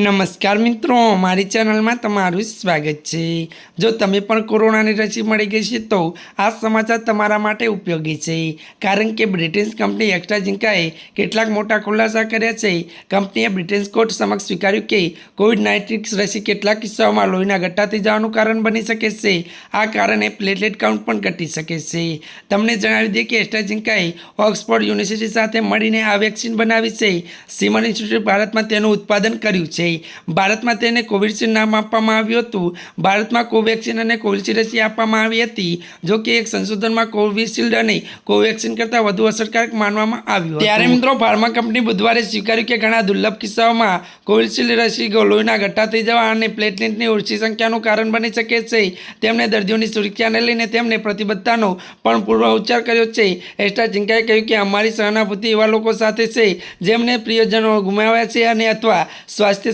નમસ્કાર મિત્રો, મારી ચેનલમાં તમારું સ્વાગત છે. જો તમે પણ કોરોનાની રસી મળી ગઈ છે, તો આ સમાચાર તમારા માટે ઉપયોગી છે. કારણ કે બ્રિટિશ કંપની એક્સ્ટ્રાઝિંકાએ કેટલાક મોટા ખુલાસા કર્યા છે. કંપનીએ બ્રિટિશ કોર્ટ સમક્ષ સ્વીકાર્યું કે કોવિડ નાઇન્ટીન રસી કેટલાક કિસ્સાઓમાં લોહીના ઘટ્ટાથી જવાનું કારણ બની શકે છે. આ કારણે પ્લેટલેટ કાઉન્ટ પણ ઘટી શકે છે. તમને જણાવી દઈએ કે એસ્ટ્રાઝિંકાએ ઓક્સફોર્ડ યુનિવર્સિટી સાથે મળીને આ વેક્સિન બનાવી છે. સિમન ઇન્સ્ટિટ્યૂટ ભારતમાં તેનું ઉત્પાદન કર્યું છે. ભારતમાં તેને કોવિડશીલ્ડ નામ આપવામાં આવ્યું હતું. ભારતમાં કોવેક્સિન અને કોવિશિલ્ડ રસી આપવામાં આવી હતી. જો કે એક સંશોધનમાં કોવિશિલ્ડ અને કોવેક્સિન કરતાં વધુ અસરકારક માનવામાં આવ્યું ત્યારે મિત્રો ફાર્મા કંપની બુધવારે સ્વીકાર્યું કે ઘણા દુર્લભ કિસ્સાઓમાં કોવિશિલ્ડ રસી લોહીના ઘટ્ટા થઈ જવા અને પ્લેટલેટની ઓછી સંખ્યાનું કારણ બની શકે છે. તેમણે દર્દીઓની સુરક્ષાને લઈને તેમને પ્રતિબદ્ધતાનો પણ પૂર્વ ઉચ્ચાર કર્યો છે. એસ્ટ્રા ચિંકાએ કહ્યું કે અમારી સહાનુભૂતિ એવા લોકો સાથે છે જેમને પ્રિયજનો ગુમાવ્યા છે અને અથવા સ્વાસ્થ્ય